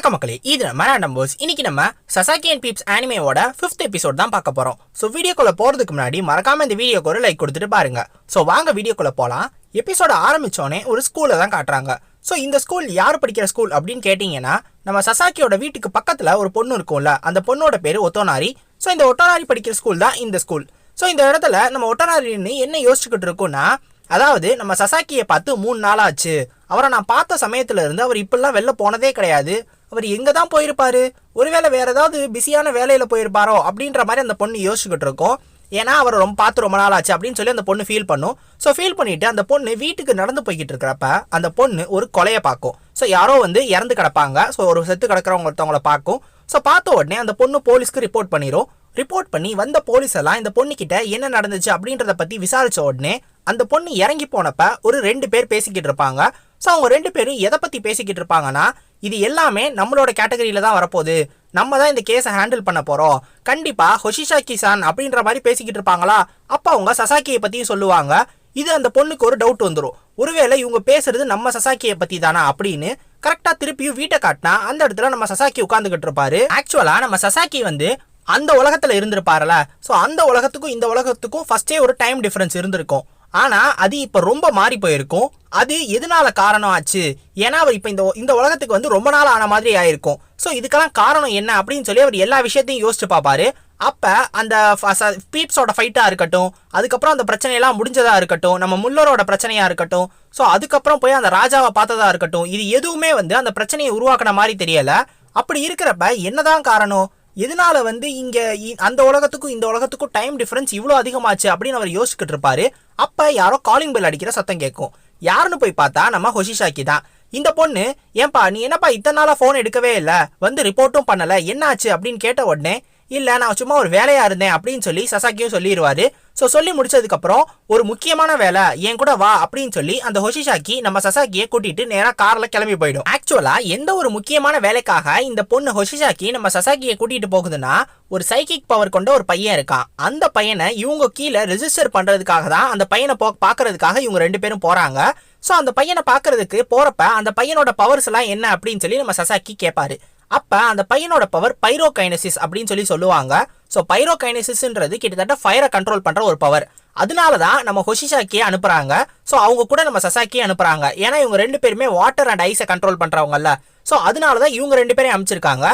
வணக்கம் மக்களே இது நம்ம நம்பர்ஸ் இன்னைக்கு நம்ம சசாக்கி அண்ட் பீப்ஸ் அனிமேவோட ஃபிஃப்த் எபிசோட் தான் பார்க்க போறோம். ஸோ வீடியோக்குள்ள போறதுக்கு முன்னாடி மறக்காம இந்த வீடியோக்கு ஒரு லைக் கொடுத்துட்டு பாருங்க. ஸோ வாங்க வீடியோக்குள்ள போலாம். எபிசோட ஆரம்பிச்சோடனே ஒரு ஸ்கூல்ல தான் காட்டுறாங்க. ஸோ இந்த ஸ்கூல் யார் படிக்கிற ஸ்கூல் அப்படின்னு கேட்டிங்கன்னா நம்ம சசாக்கியோட வீட்டுக்கு பக்கத்துல ஒரு பொண்ணு இருக்கும்ல அந்த பொண்ணோட பேர் ஒத்தோனாரி ஸோ இந்த ஒட்டோனாரி படிக்கிற ஸ்கூல் தான் இந்த ஸ்கூல் ஸோ இந்த இடத்துல நம்ம ஒட்டோனாரின்னு என்ன யோசிச்சுக்கிட்டு இருக்கோம்னா அதாவது நம்ம சசாக்கியை பார்த்து மூணு நாள் ஆச்சு. அவரை நான் பார்த்த சமயத்துல இருந்து அவர் இப்படிலாம் வெளில போனதே கிடையாது. அவர் எங்கே தான் போயிருப்பாரு? ஒருவேளை வேற ஏதாவது பிஸியான வேலையில் போயிருப்பாரோ? அப்படின்ற மாதிரி அந்த பொண்ணு யோசிச்சுக்கிட்டு இருக்கோம். ஏன்னா அவர் ரொம்ப பார்த்து ரொம்ப நாள் ஆச்சு அப்படின்னு சொல்லி அந்த பொண்ணு ஃபீல் பண்ணும். ஸோ ஃபீல் பண்ணிட்டு அந்த பொண்ணு வீட்டுக்கு நடந்து போய்கிட்டு இருக்கிறப்ப அந்த பொண்ணு ஒரு கொலையை பார்க்கும். ஸோ யாரோ வந்து இறந்து கிடப்பாங்க. ஸோ ஒரு செத்து கிடக்கிறவங்க ஒருத்தவங்கள பார்க்கும். ஸோ பார்த்த உடனே அந்த பொண்ணு போலீஸ்க்கு ரிப்போர்ட் பண்ணிடும் ரிப்போர்ட் பண்ணி வந்த போலீஸ் எல்லாம் இந்த பொண்ணுக்கிட்ட என்ன நடந்துச்சு அப்படின்றத பற்றி விசாரிச்ச உடனே அந்த பொண்ணு இறங்கி போனப்ப ஒரு ரெண்டு பேர் பேசிக்கிட்டு இருப்பாங்க. ஸோ அவங்க ரெண்டு பேரும் எதை பற்றி பேசிக்கிட்டு இருப்பாங்கன்னா இது எல்லாமே நம்மளோட கேட்டகரியில் தான் வரப்போகுது. நம்ம தான் இந்த கேஸை ஹேண்டில் பண்ண போகிறோம் கண்டிப்பாக ஹொஷிஷா கிசான் அப்படின்ற மாதிரி பேசிக்கிட்டு இருப்பாங்களா? அப்போ அவங்க சசாக்கியை பற்றியும் சொல்லுவாங்க. இது அந்த பொண்ணுக்கு ஒரு டவுட் வந்துடும் ஒருவேளை இவங்க பேசுறது நம்ம சசாக்கியை பற்றி தானா அப்படின்னு கரெக்டாக திருப்பியும் வீட்டை காட்டினா அந்த இடத்துல நம்ம சசாக்கி உட்காந்துக்கிட்டு இருப்பாரு. ஆக்சுவலாக நம்ம சசாக்கி வந்து அந்த உலகத்தில் இருந்திருப்பாருல. ஸோ அந்த உலகத்துக்கும் இந்த உலகத்துக்கும் ஃபஸ்ட்டே ஒரு டைம் டிஃப்ரென்ஸ் இருந்திருக்கும். ஆனால் அது இப்போ ரொம்ப மாறி போயிருக்கும். அது எதனால காரணம் ஆச்சு? ஏன்னா அவர் இப்போ இந்த இந்த உலகத்துக்கு வந்து ரொம்ப நாள் ஆன மாதிரி ஆயிருக்கும். ஸோ இதுக்கெல்லாம் காரணம் என்ன அப்படின்னு சொல்லி அவர் எல்லா விஷயத்தையும் யோசிச்சு பார்ப்பாரு அப்போ அந்த பீப்ஸோட ஃபைட்டாக இருக்கட்டும் அதுக்கப்புறம் அந்த பிரச்சனையெல்லாம் முடிஞ்சதாக இருக்கட்டும் நம்ம முல்லரோட பிரச்சனையாக இருக்கட்டும் ஸோ அதுக்கப்புறம் போய் அந்த ராஜாவை பார்த்ததா இருக்கட்டும் இது எதுவுமே வந்து அந்த பிரச்சனையை உருவாக்குன மாதிரி தெரியலை. அப்படி இருக்கிறப்ப என்னதான் காரணம்? எதனால வந்து இங்க இ- அந்த உலகத்துக்கும் இந்த உலகத்துக்கும் டைம் டிஃபரன்ஸ் இவ்வளோ அதிகமாச்சு அப்படின்னு அவர் யோசிச்சுட்டு இருப்பாரு. அப்ப யாரோ காலிங் பெல் அடிக்கிற சத்தம் கேட்கும். யாருன்னு போய் பார்த்தா நம்ம ஹொஷிஷாக்கி தான். இந்த பொண்ணு ஏன்பா நீ என்னப்பா இத்தனை நாளா ஃபோன் எடுக்கவே இல்லை? வந்து ரிப்போர்ட்டும் பண்ணல. என்னாச்சு அப்படின்னு கேட்ட உடனே இல்லை நான் சும்மா ஒரு வேலையா இருந்தேன் அப்படின்னு சொல்லி சசாக்கியும் சொல்லிடுவாரு ஸோ சொல்லி முடிச்சதுக்கப்புறம் ஒரு முக்கியமான வேலை என் கூட வா அப்படின்னு சொல்லி அந்த ஹொஷிஷாக்கி நம்ம சசாக்கியை கூட்டிட்டு நேராக காரில் கிளம்பி போயிடும். ஆக்சுவலாக எந்த ஒரு முக்கியமான வேலைக்காக இந்த பொண்ணு ஹொஷிஷாக்கி நம்ம சசாக்கியை கூட்டிட்டு போகுதுன்னா ஒரு சைக்கிக் பவர் கொண்ட ஒரு பையன் இருக்கான். அந்த பையனை இவங்க கீழே ரெஜிஸ்டர் பண்ணுறதுக்காக தான் அந்த பையனை போ பார்க்கறதுக்காக இவங்க ரெண்டு பேரும் போகிறாங்க ஸோ அந்த பையனை பார்க்கறதுக்கு போகிறப்ப அந்த பையனோட பவர்ஸ் எல்லாம் என்ன அப்படின்னு சொல்லி நம்ம சசாக்கி கேட்பாரு அப்போ அந்த பையனோட பவர் பைரோகைனசிஸ் அப்படின்னு சொல்லி சொல்லுவாங்க. ஸோ பைரோகைனசிஸ்ன்றது கிட்டத்தட்ட ஃபயரை கண்ட்ரோல் பண்ணுற ஒரு பவர் அதனால தான் நம்ம ஹொஷிஷாக்கியே அனுப்புகிறாங்க ஸோ அவங்க கூட நம்ம சசாக்கியே அனுப்புகிறாங்க ஏன்னா இவங்க ரெண்டு பேருமே வாட்டர் அண்ட் ஐஸை கண்ட்ரோல் பண்ணுறவங்கல்ல ஸோ அதனால தான் இவங்க ரெண்டு பேரையும் அனுப்பிச்சிருக்காங்க.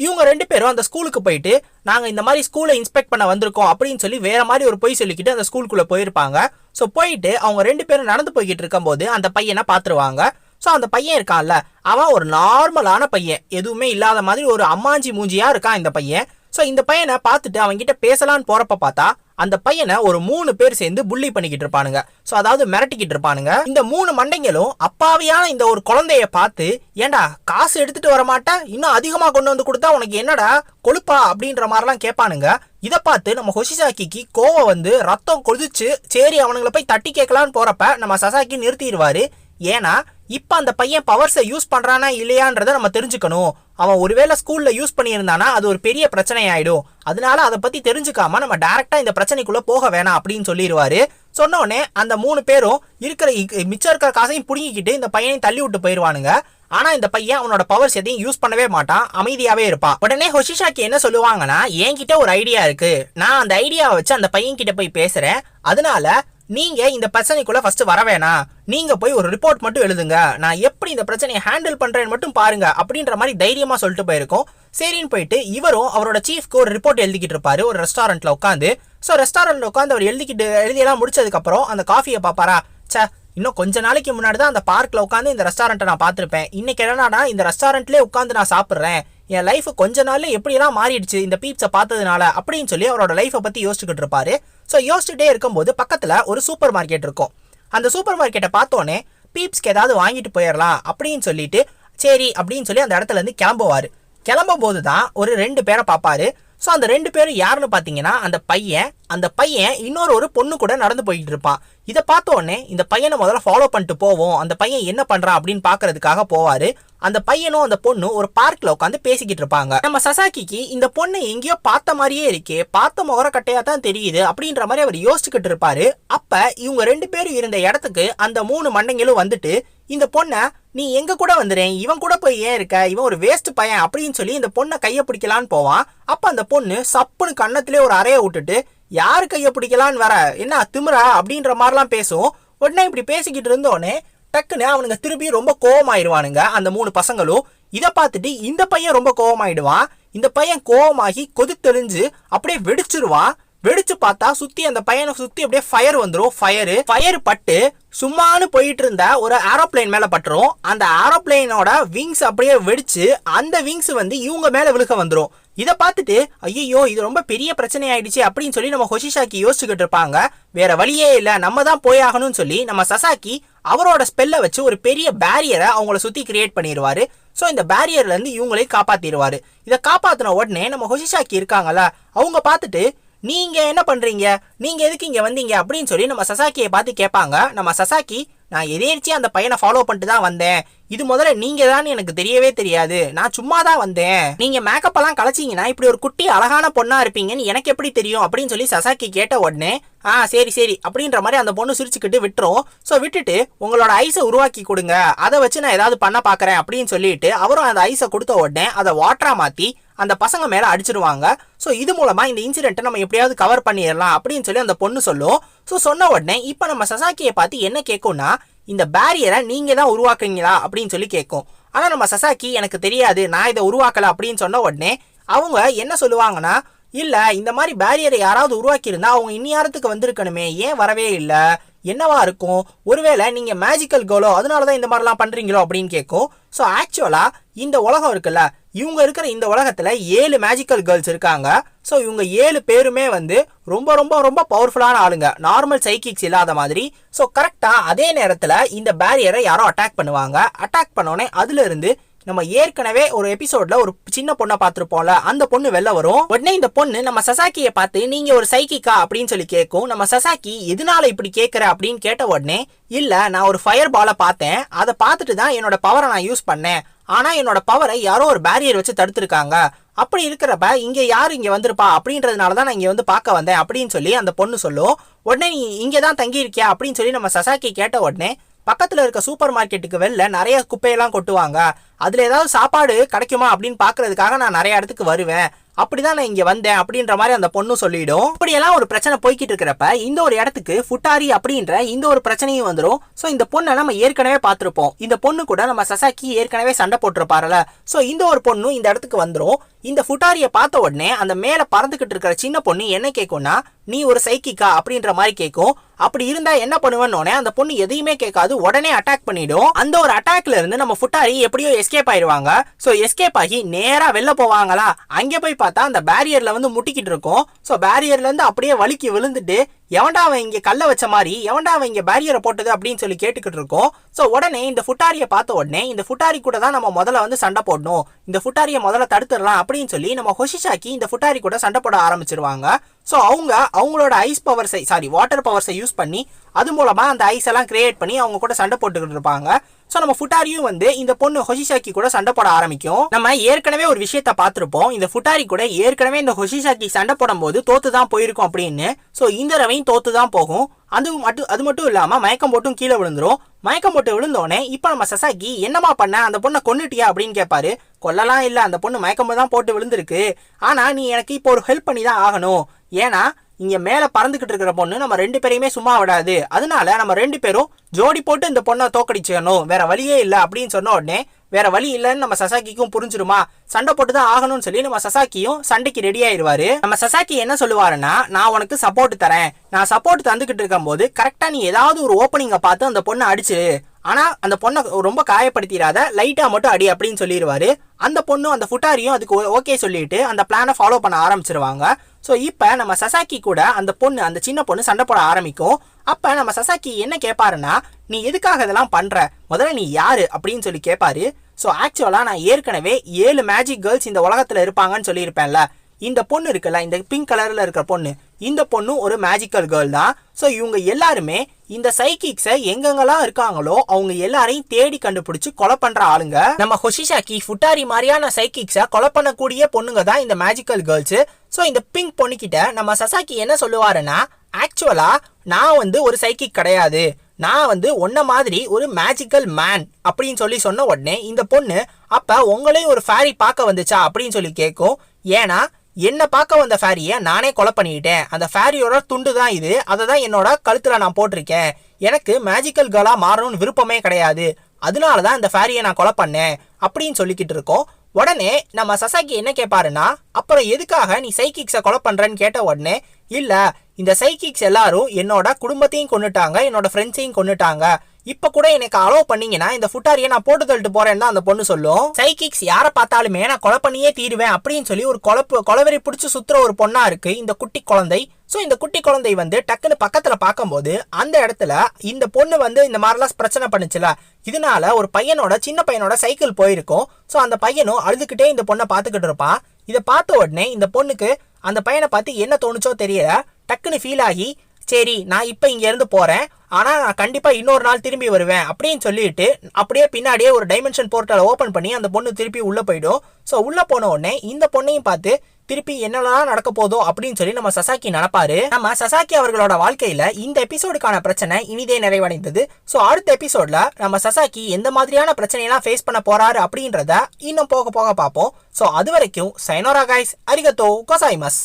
இவங்க ரெண்டு பேரும் அந்த ஸ்கூலுக்கு போயிட்டு நாங்கள் இந்த மாதிரி ஸ்கூலை இன்ஸ்பெக்ட் பண்ண வந்திருக்கோம் அப்படின்னு சொல்லி வேற மாதிரி ஒரு பொய் சொல்லிக்கிட்டு அந்த ஸ்கூலுக்குள்ளே போயிருப்பாங்க. ஸோ போயிட்டு அவங்க ரெண்டு பேரும் நடந்து போய்கிட்டு இருக்கும்போது அந்த பையனை பார்த்துருவாங்க. ஸோ அந்த பையன் இருக்கான்ல. அவன் ஒரு நார்மலான பையன். எதுவுமே இல்லாத மாதிரி ஒரு அம்மாஞ்சி மூஞ்சியாக இருக்கான் இந்த பையன். ஸோ இந்த பையனை பார்த்துட்டு அவங்ககிட்ட பேசலான்னு போகிறப்ப பார்த்தா அந்த பையனை ஒரு மூணு பேர் சேர்ந்து புள்ளி பண்ணிக்கிட்டு இருப்பானுங்க. ஸோ அதாவது மிரட்டிக்கிட்டு இருப்பானுங்க. இந்த மூணு மண்டைங்களும் அப்பாவியான இந்த ஒரு குழந்தைய பார்த்து ஏன்டா காசு எடுத்துட்டு வர மாட்டா? இன்னும் அதிகமாக கொண்டு வந்து கொடுத்தா உனக்கு என்னடா கொழுப்பா? அப்படின்ற மாதிரிலாம் கேட்பானுங்க. இதை பார்த்து நம்ம ஹொஷிசாக்கிக்கு கோவம் வந்து ரத்தம் கொதிச்சு சரி அவனுங்களை போய் தட்டி கேட்கலான்னு போறப்ப நம்ம சசாக்கி நிறுத்திடுவாரு. ஏன்னா இப்போ அந்த பையன் பவர்ஸை யூஸ் பண்ணுறானா இல்லையான்றதை நம்ம தெரிஞ்சுக்கணும். அவன் ஒருவேளை ஸ்கூலில் யூஸ் பண்ணியிருந்தானா அது ஒரு பெரிய பிரச்சனை ஆகிடும் அதனால அதை பற்றி தெரிஞ்சுக்காம நம்ம டேரெக்டாக இந்த பிரச்சனைக்குள்ளே போக வேணாம் அப்படின்னு சொல்லிடுவாரு. சொன்னோடனே அந்த மூணு பேரும் இருக்கிற மிச்சம் இருக்கிற காசையும் பிடுங்கிக்கிட்டு இந்த பையனையும் தள்ளி விட்டு போயிடுவானுங்க. ஆனா இந்த பையன் அவனோட பவர்ஸ் எதையும் யூஸ் பண்ணவே மாட்டான் அமைதியாவே இருப்பான். உடனே ஹொஷிஷாக்கு என்ன சொல்லுவாங்கன்னா என்கிட்ட ஒரு ஐடியா இருக்கு. நான் அந்த ஐடியாவை வச்சு அந்த பையன் கிட்ட போய் பேசுறேன். அதனால நீங்க இந்த பிரச்சனைக்குள்ள ஃபர்ஸ்ட் வர வேணாம். நீங்க போய் ஒரு ரிப்போர்ட் மட்டும் எழுதுங்க. நான் எப்படி இந்த பிரச்சனையை ஹேண்டில் பண்றேன்னு மட்டும் பாருங்க அப்படின்ற மாதிரி தைரியமா சொல்லிட்டு போயிருக்கோம். சரின்னு போயிட்டு இவரும் அவரோட சீஃப்க்கு ஒரு ரிப்போர்ட் எழுதிக்கிட்டு இருப்பாரு. ஒரு ரெஸ்டாரண்ட்ல உட்காந்து. ஸோ ரெஸ்டாரண்ட்ல உட்காந்து அவர் எழுதிக்கிட்டு எழுதியெல்லாம் முடிச்சதுக்கப்புறம் அந்த காஃபியை பாப்பாரா ச்சே இன்னும் கொஞ்ச நாளைக்கு முன்னாடி தான் அந்த பார்க்கில் உட்காந்து இந்த ரெஸ்டாரண்ட்டை நான் பார்த்துருப்பேன். இன்னைக்கு என்னன்னா இந்த ரெஸ்டாரண்ட்லேயே உட்காந்து நான் சாப்பிட்றேன். என் லைஃப் கொஞ்ச நாள்ல எப்படியெல்லாம் மாறிடுச்சு இந்த பீப்ஸை பார்த்ததுனால அப்படின்னு சொல்லி அவரோட லைஃப்பை பற்றி யோசிச்சுக்கிட்டு இருப்பாரு. ஸோ யோசிச்சுட்டே இருக்கும்போது பக்கத்தில் ஒரு சூப்பர் மார்க்கெட் இருக்கும். அந்த சூப்பர் மார்க்கெட்டை பார்த்தோன்னே பீப்ஸ்க்கு ஏதாவது வாங்கிட்டு போயிடலாம் அப்படின்னு சொல்லிட்டு சரி அப்படின்னு சொல்லி அந்த இடத்துல இருந்து கிளம்புவார். கிளம்பும் போது தான் ஒரு ரெண்டு பேரை பார்ப்பாரு. ஸோ அந்த ரெண்டு பேரும் யாருன்னு பார்த்தீங்கன்னா அந்த பையன் அந்த பையன் இன்னொரு ஒரு பொண்ணு கூட நடந்து போயிட்டு இருப்பான் இதை பார்த்த உடனே இந்த பையனை முதல்ல ஃபாலோ பண்ணிட்டு போவோம். அந்த பையன் என்ன பண்ணுறான் அப்படின்னு பார்க்கறதுக்காக போவார். அந்த பையனும் அந்த பொண்ணும் ஒரு பார்க்கில் உட்காந்து பேசிக்கிட்டு இருப்பாங்க. நம்ம சசாக்கிக்கு இந்த பொண்ணு எங்கேயோ பார்த்த மாதிரியே இருக்கே. பார்த்த முகரக்கட்டையா தான் தெரியுது அப்படின்ற மாதிரி அவர் யோசிச்சுக்கிட்டு இருப்பாரு. அப்போ இவங்க ரெண்டு பேரும் இருந்த இடத்துக்கு அந்த மூணு மண்டைங்களும் வந்துட்டு இந்த பொண்ணை நீ எங்க கூட வந்துடுறேன் இவன் கூட போய் ஏன் இருக்க? இவன் ஒரு வேஸ்ட் பையன் அப்படின்னு சொல்லி இந்த பொண்ணை கையை பிடிக்கலான்னு போவான். அப்போ அந்த பொண்ணு சப்புன்னு கன்னத்திலே ஒரு அறையை விட்டுட்டு யார் கையை பிடிக்கலான்னு வர? என்ன திமிரா? அப்படின்ற மாதிரிலாம் பேசும். உடனே இப்படி பேசிக்கிட்டு இருந்தோடனே டக்குன்னு அவனுங்க திருப்பி ரொம்ப கோவமாயிருவானுங்க அந்த மூணு பசங்களும். இதை பார்த்துட்டு இந்த பையன் ரொம்ப கோவமாயிடுவான். இந்த பையன் கோவமாகி கொதித்தெளிஞ்சு அப்படியே வெடிச்சிருவான். வெடிச்சு பார்த்தா சுத்தி அந்த பையனை சுத்தி அப்படியே ஃபயர் வந்துடும் ஃபயர் ஃபயர் பட்டு சும்மானு போயிட்டு இருந்த ஒரு ஏரோப்ளேன் மேல பட்டுரும். அந்த ஏரோப்ளைனோட விங்ஸ் அப்படியே வெடிச்சு அந்த விங்ஸ் வந்து இவங்க மேல விழுக வந்துடும் இதை பார்த்துட்டு ஐயோ இது ரொம்ப பெரிய பிரச்சனை ஆயிடுச்சு அப்படின்னு சொல்லி நம்ம ஹொஷிஷாக்கி யோசிச்சுக்கிட்டு இருப்பாங்க. வேற வழியே இல்லை நம்ம தான் போய் ஆகணும்னு சொல்லி நம்ம சசாக்கி அவரோட ஸ்பெல்ல வச்சு ஒரு பெரிய பேரியரை அவங்கள சுத்தி கிரியேட் பண்ணிடுவாரு. ஸோ இந்த பேரியர்ல இருந்து இவங்களையும் காப்பாத்திடுவாரு. இதை காப்பாத்தின உடனே நம்ம ஹொஷிஷாக்கி இருக்காங்கல்ல அவங்க பார்த்துட்டு நீங்க என்ன பண்றீங்க? நீங்க எதுக்கு இங்க வந்தீங்க? அப்படின்னு சொல்லி நம்ம சசாக்கியை பார்த்து கேட்பாங்க. நம்ம சசாக்கி நான் எதேர்ச்சியா அந்த பையனை ஃபாலோ பண்ணிட்டு தான் வந்தேன். இது முதல்ல நீங்க தான் எனக்கு தெரியவே தெரியாது. நான் சும்மா தான் வந்தேன். நீங்க மேக்கப் எல்லாம் கலைச்சிங்கன்னா இப்படி ஒரு குட்டி அழகான பொண்ணா இருப்பீங்கன்னு எனக்கு எப்படி தெரியும்? அப்படின்னு சொல்லி சசாக்கி கேட்ட உடனே ஆ சரி சரி. அப்படின்ற மாதிரி அந்த பொண்ணு சிரிச்சுக்கிட்டு விட்டுரும். ஸோ விட்டுட்டு உங்களோட ஐஸை உருவாக்கி கொடுங்க. அதை வச்சு நான் ஏதாவது பண்ண பார்க்குறேன் அப்படின்னு சொல்லிட்டு அவரும் அந்த ஐஸை கொடுத்த உடனே அதை வாட்டரா மாற்றி அந்த பசங்க மேலே அடிச்சிருவாங்க. ஸோ இது மூலமாக இந்த இன்சிடென்ட்டை நம்ம எப்படியாவது கவர் பண்ணிடலாம் அப்படின்னு சொல்லி அந்த பொண்ணு சொல்லும். ஸோ சொன்ன உடனே இப்போ நம்ம சசாக்கியை பார்த்து என்ன கேட்கும்னா இந்த பேரியரை நீங்கள் தான் உருவாக்குறீங்களா அப்படின்னு சொல்லி கேட்கும் ஆனால் நம்ம சசாக்கி எனக்கு தெரியாது நான் இதை உருவாக்கலை அப்படின்னு சொன்ன உடனே அவங்க என்ன சொல்லுவாங்கன்னா இல்லை இந்த மாதிரி பேரியரை யாராவது உருவாக்கியிருந்தா அவங்க இந்நேரத்துக்கு வந்திருக்கணுமே ஏன் வரவே இல்லை? என்னவா இருக்கும்? ஒருவேளை நீங்கள் மேஜிக்கல் கோலோ அதனால தான் இந்த மாதிரிலாம் பண்ணுறீங்களோ அப்படின்னு கேட்கும் ஸோ ஆக்சுவலாக இந்த உலகம் இருக்குல்ல இவங்க இருக்கிற இந்த உலகத்தில் ஏழு மேஜிக்கல் கேர்ள்ஸ் இருக்காங்க. ஸோ இவங்க ஏழு பேருமே வந்து ரொம்ப ரொம்ப ரொம்ப பவர்ஃபுல்லான ஆளுங்க. நார்மல் சைக்கிக்ஸ் இல்லாத மாதிரி. ஸோ கரெக்டாக அதே நேரத்தில் இந்த பேரியரை யாரோ அட்டாக் பண்ணுவாங்க. அட்டாக் பண்ணோடனே அதுலேருந்து நம்ம ஏற்கனவே ஒரு எபிசோட்ல ஒரு சின்ன பொண்ணை பார்த்துருப்போம்ல அந்த பொண்ணு வெளில வரும். உடனே இந்த பொண்ணு நம்ம சசாக்கியை பார்த்து நீங்க ஒரு சைக்கிக்கா அப்படின்னு சொல்லி கேட்கும். நம்ம சசாக்கி எதனால இப்படி கேட்கற? அப்படின்னு கேட்ட உடனே இல்ல நான் ஒரு ஃபயர் பாலை பார்த்தேன். அதை பார்த்துட்டு தான் என்னோட பவரை நான் யூஸ் பண்ணேன். ஆனால் என்னோட பவரை யாரோ ஒரு பேரியர் வச்சு தடுத்துருக்காங்க. அப்படி இருக்கிறப்ப இங்கே யார் இங்கே வந்திருப்பா? அப்படின்றதுனால தான் நான் இங்கே வந்து பார்க்க வந்தேன் அப்படின்னு சொல்லி அந்த பொண்ணு சொல்லும். உடனே நீ இங்கே தான் தங்கியிருக்கியா? அப்படின்னு சொல்லி நம்ம சசாக்கி கேட்ட உடனே பக்கத்தில் இருக்க சூப்பர் மார்க்கெட்டுக்கு வெளில நிறைய குப்பையெல்லாம் கொட்டுவாங்க. அதில் ஏதாவது சாப்பாடு கிடைக்குமா? அப்படின்னு பார்க்குறதுக்காக நான் நிறைய இடத்துக்கு வருவேன். அப்படிதான் நான் இங்க வந்தேன் அப்படின்ற மாதிரி அந்த பொண்ணு சொல்லிடும். இப்படியெல்லாம் ஒரு பிரச்சனை போய்கிட்டு இருக்கிறப்ப இந்த ஒரு இடத்துக்கு ஃபுட்டாரி அப்படின்ற இந்த ஒரு பிரச்சனையும் வந்துடும் ஸோ இந்த பொண்ணை நம்ம ஏற்கனவே பார்த்திருப்போம். இந்த பொண்ணு கூட நம்ம சசாக்கி ஏற்கனவே சண்டை போட்டிருப்பாருல ஸோ இந்த ஒரு பொண்ணு இந்த இடத்துக்கு வந்துடும் இந்த ஃபுட்டாரியை பார்த்த உடனே அந்த மேல பறந்துகிட்டு இருக்கிற சின்ன பொண்ணு என்ன கேட்கும்னா நீ ஒரு சைக்கிக்கா அப்படின்ற மாதிரி கேட்கும் அப்படி இருந்தா என்ன பண்ணுவேன்னு அந்த பொண்ணு எதையுமே கேட்காது. உடனே அட்டாக் பண்ணிடும். அந்த ஒரு அட்டாக்ல இருந்து நம்ம ஃபுட்டாரி எப்படியோ எஸ்கேப் ஆயிடுவாங்க. ஸோ எஸ்கேப் ஆகி நேரா வெளில போவாங்களா? அங்கே போய் பார்த்தா அந்த பேரியர்ல வந்து முட்டிக்கிட்டு இருக்கும். ஸோ பேரியர்ல இருந்து அப்படியே வலிக்கு விழுந்துட்டு எவன்டா அவன் இங்கே கல்ல வச்ச மாதிரி எவன்டா அவன் இங்கே பேரியரை போட்டது அப்படின்னு சொல்லி கேட்டுக்கிட்டு இருக்கோம். ஸோ உடனே இந்த ஃபுட்டாரியை பார்த்த உடனே இந்த ஃபுட்டாரி கூட தான் நம்ம முதல்ல வந்து சண்டை போடணும். இந்த ஃபுட்டாரியை முதல்ல தடுத்துடலாம் அப்படின்னு சொல்லி நம்ம ஹொஷிஷாக்கி இந்த ஃபுட்டாரி கூட சண்டை போட ஆரம்பிச்சிருவாங்க. ஸோ அவங்க அவங்களோட ஐஸ் பவர்ஸை சாரி வாட்டர் பவர்ஸை யூஸ் பண்ணி அது மூலமாக அந்த ஐஸ் எல்லாம் கிரியேட் பண்ணி அவங்க கூட சண்டை போட்டுக்கிட்டு இருப்பாங்க. ஸோ நம்ம ஃபுட்டாரியும் வந்து இந்த பொண்ணு ஹொஷிஷாக்கி கூட சண்டை போட ஆரம்பிக்கும். நம்ம ஏற்கனவே ஒரு விஷயத்த பார்த்துருப்போம். இந்த ஃபுட்டாரி கூட ஏற்கனவே இந்த ஹொஷிஷாக்கி சண்டை போடும்போது தோத்து தான் போயிருக்கும் அப்படின்னு. ஸோ இந்த தடவையும் தோத்து தான் போகும். அது மட்டும் அது மட்டும் இல்லாம மயக்கம் போட்டும் கீழே விழுந்துரும். மயக்கம் போட்டு விழுந்தோடனே இப்போ நம்ம சசாக்கி என்னமா பண்ண? அந்த பொண்ணை கொன்னுட்டியா அப்படின்னு கேட்பாரு கொல்லலாம் இல்லை அந்த பொண்ணு மயக்கம் தான் போட்டு விழுந்திருக்கு. ஆனா நீ எனக்கு இப்போ ஒரு ஹெல்ப் பண்ணி தான் ஆகணும். ஏன்னா இங்கே மேலே பறந்துக்கிட்டு இருக்கிற பொண்ணு நம்ம ரெண்டு பேரையுமே சும்மா விடாது. அதனால நம்ம ரெண்டு பேரும் ஜோடி போட்டு இந்த பொண்ணை தோக்கடிச்சிக்கணும் வேற வழியே இல்லை அப்படின்னு சொன்ன உடனே வேற வழி இல்லைன்னு நம்ம சசாக்கிக்கும் புரிஞ்சிருமா? சண்டை போட்டு தான் ஆகணும்னு சொல்லி நம்ம சசாக்கியும் சண்டைக்கு ரெடி ஆயிடுவாரு நம்ம சசாக்கி என்ன சொல்லுவாருன்னா நான் உனக்கு சப்போர்ட் தரேன். நான் சப்போர்ட் தந்துகிட்டு இருக்கும்போது கரெக்டா நீ ஏதாவது ஒரு ஓப்பனிங்கை பார்த்து அந்த பொண்ணை அடிச்சு ஆனால் அந்த பொண்ணை ரொம்ப காயப்படுத்திடாத லைட்டாக மட்டும் அடி அப்படின்னு சொல்லிடுவாரு அந்த பொண்ணும் அந்த ஃபுட்டாரியும் அதுக்கு ஓகே சொல்லிட்டு அந்த பிளானை ஃபாலோ பண்ண ஆரம்பிச்சிருவாங்க. ஸோ இப்போ நம்ம சசாக்கி கூட அந்த பொண்ணு அந்த சின்ன பொண்ணு சண்டை போட ஆரம்பிக்கும். அப்போ நம்ம சசாக்கி என்ன கேட்பாருன்னா நீ எதுக்காக இதெல்லாம் பண்ணுற முதல்ல நீ யார்? அப்படின்னு சொல்லி கேட்பாரு ஸோ ஆக்சுவலாக நான் ஏற்கனவே ஏழு மேஜிக் கேர்ள்ஸ் இந்த உலகத்தில் இருப்பாங்கன்னு சொல்லியிருப்பேன்ல. இந்த பொண்ணு இருக்குல்ல இந்த பிங்க் கலரில் இருக்கிற பொண்ணு இந்த பொண்ணு ஒரு மேஜிக்கல் கேர்ள் தான். ஸோ இவங்க எல்லாருமே இந்த சைக்கிக்ஸை எங்கெங்கெல்லாம் இருக்காங்களோ அவங்க எல்லாரையும் தேடி கண்டுபிடிச்சு கொலை பண்ற ஆளுங்க. நம்ம ஹொஷிஷாக்கி ஃபுட்டாரி மாதிரியான சைக்கிக்ஸை கொலை பண்ணக்கூடிய பொண்ணுங்க தான் இந்த மேஜிக்கல் கேர்ள்ஸு ஸோ இந்த பிங்க் பொண்ணுக்கிட்ட நம்ம சசாக்கி என்ன சொல்லுவாருன்னா ஆக்சுவலாக நான் வந்து ஒரு சைக்கிக் கிடையாது. நான் வந்து ஒன்ன மாதிரி ஒரு மேஜிக்கல் மேன் அப்படின்னு சொல்லி சொன்ன உடனே இந்த பொண்ணு அப்போ உங்களையும் ஒரு ஃபேரி பார்க்க வந்துச்சா? அப்படின்னு சொல்லி கேட்கும். ஏன்னா என்ன பார்க்க வந்த ஃபேரியை நானே கொலை பண்ணிக்கிட்டேன். அந்த ஃபேரியோட துண்டு தான் இது. அதை தான் என்னோட கழுத்தில் நான் போட்டிருக்கேன். எனக்கு மேஜிக்கல் கேர்ளாக மாறணும்னு விருப்பமே கிடையாது. அதனால தான் இந்த ஃபேரியை நான் கொலை பண்ணேன். அப்படின்னு சொல்லிக்கிட்டு இருக்கோம். உடனே நம்ம சசாக்கி என்ன கேட்பாருன்னா அப்புறம் எதுக்காக நீ சைக்கிக்ஸை கொலை பண்ணுறன்னு கேட்ட உடனே இல்லை இந்த சைக்கிக்ஸ் எல்லாரும் என்னோட குடும்பத்தையும் கொண்டுட்டாங்க என்னோட ஃப்ரெண்ட்ஸையும் கொண்டுட்டாங்க இப்போ கூட எனக்கு அலோவ் பண்ணீங்கன்னா இந்த ஃபுட்டாரியை நான் போட்டு தள்ளிட்டு போறேன்னு தான் அந்த பொண்ணு சொல்லும். சைக்கிக்ஸ் யாரை பார்த்தாலுமே நான் கொலை பண்ணியே தீருவேன் அப்படின்னு சொல்லி ஒரு கொலப்பு கொலவெறி பிடிச்சி சுத்துற ஒரு பொண்ணா இருக்கு இந்த குட்டி குழந்தை. ஸோ இந்த குட்டி குழந்தை வந்து டக்குன்னு பக்கத்தில் பார்க்கும்போது அந்த இடத்துல இந்த பொண்ணு வந்து இந்த மாதிரிலாம் பிரச்சனை பண்ணுச்சுல இதனால ஒரு பையனோட சின்ன பையனோட சைக்கிள் போயிருக்கும். ஸோ அந்த பையனும் அழுதுகிட்டே இந்த பொண்ணை பார்த்துக்கிட்டு இருப்பான். இதை பார்த்த உடனே இந்த பொண்ணுக்கு அந்த பையனை பார்த்து என்ன தோணுச்சோ தெரியல. டக்குன்னு ஃபீல் ஆகி சரி நான் இப்போ இங்கேருந்து போகிறேன் ஆனால் நான் கண்டிப்பாக இன்னொரு நாள் திரும்பி வருவேன் அப்படின்னு சொல்லிட்டு அப்படியே பின்னாடியே ஒரு டைமென்ஷன் போர்ட்டலை ஓப்பன் பண்ணி அந்த பொண்ணு திருப்பி உள்ளே போயிடும். ஸோ உள்ளே போன உடனே இந்த பொண்ணையும் பார்த்து திருப்பி என்னெல்லாம் நடக்க போதோ அப்படின்னு சொல்லி நம்ம சசாக்கி நினப்பாரு. நம்ம சசாக்கி அவர்களோட வாழ்க்கையில இந்த எபிசோடுக்கான பிரச்சனை இனிதே நிறைவடைந்தது. ஸோ அடுத்த எபிசோட்ல நம்ம சசாக்கி எந்த மாதிரியான பிரச்சனையெல்லாம் ஃபேஸ் பண்ண போறாரு அப்படின்றத இன்னும் போக போக பார்ப்போம். ஸோ அது வரைக்கும் சைனோரா காய்ஸ் அரிகத்தோ கோசாய்மஸ்